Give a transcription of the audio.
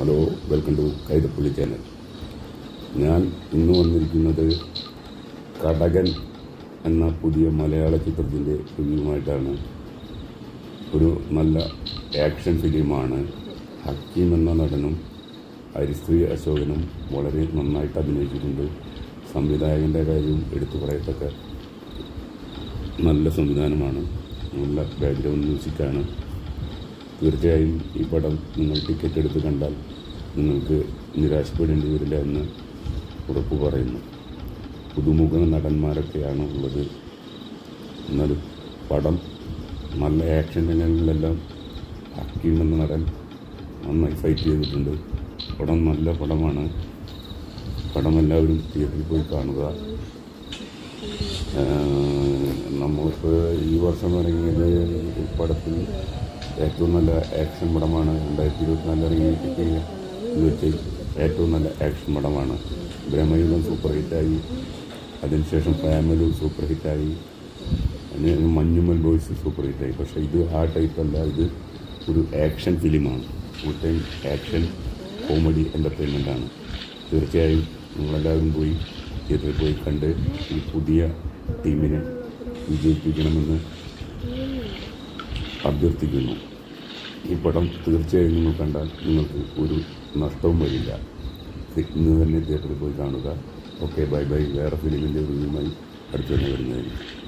Hello welcome to Kaithappully channel ഞാൻ ഇന്ന് വന്നിരിക്കുന്നത് കടകൻ എന്ന പുതിയ മലയാള ചിത്രത്തിന്റെ റിവ്യൂമായിട്ടാണ്. ഒരു നല്ല ആക്ഷൻ ഫിലിമാണ് ഹക്കീം എന്ന നടനും ഹരിശ്രീ അശോകനും വളരെ നന്നായിട്ട് അഭിനയിച്ചിട്ടുണ്ട്. സംവിധായകന്റെ കാര്യവും എടുത്തു പറയത്തക്ക നല്ല സംവിധാനമാണ്. നല്ല ബാക്ക്ഗ്രൗണ്ട് മ്യൂസിക്കാണ് തീർച്ചയായും ഈ പടം നിങ്ങൾ ടിക്കറ്റ് എടുത്ത് കണ്ടാൽ നിങ്ങൾക്ക് നിരാശപ്പെടേണ്ടി വരില്ല എന്ന് ഉറപ്പ് പറയുന്നു. പുതുമുഖ നടന്മാരൊക്കെയാണ് ഉള്ളത്. എന്നാലും പടം നല്ല ആക്ഷൻ രംഗങ്ങളിലെല്ലാം ഹക്കീം നടൻ നന്നായി ഫൈറ്റ് ചെയ്തിട്ടുണ്ട്. പടം നല്ല പടമാണ്. പടം എല്ലാവരും തിയേറ്ററിൽ പോയി കാണുക. നമ്മൾക്ക് ഈ വർഷം ഇറങ്ങിയത് പടത്തിൽ ഏറ്റവും നല്ല ആക്ഷൻ പടമാണ്. രണ്ടായിരത്തി ഇരുപത്തിനാലിൽ ഇറങ്ങിയിട്ട് എന്ന് വെച്ച് ഏറ്റവും നല്ല ആക്ഷൻ പടമാണ്. ബ്രഹ്മയുഗം സൂപ്പർ ഹിറ്റായി അതിനുശേഷം ഫാമിലി സൂപ്പർ ഹിറ്റായി മഞ്ഞുമൽ ബോയ്സ് സൂപ്പർ ഹിറ്റായി പക്ഷേ ഇത് ആ ടൈപ്പ് അല്ല. ഇത് ഒരു ആക്ഷൻ ഫിലിമാണ് ഫുൾ ടൈം ആക്ഷൻ കോമഡി എന്റർടൈൻമെന്റാണ് തീർച്ചയായും നിങ്ങളെല്ലാവരും പോയി തിയേറ്ററിൽ പോയി കണ്ട് ഈ പുതിയ ടീമിനെ വിജയിപ്പിക്കണമെന്ന് അഭ്യർത്ഥിക്കുന്നു. ഈ പടം തീർച്ചയായും നിങ്ങൾ കണ്ടാൽ നിങ്ങൾക്ക് ഒരു നഷ്ടവും വരില്ല. ഇന്ന് തന്നെ തിയേറ്ററിൽ പോയി കാണുക. Okay bye bye. വേറെ ഫിലിമിന്റെ റിവ്യൂമായി അടുത്ത് തന്നെ വരുന്നതായിരിക്കും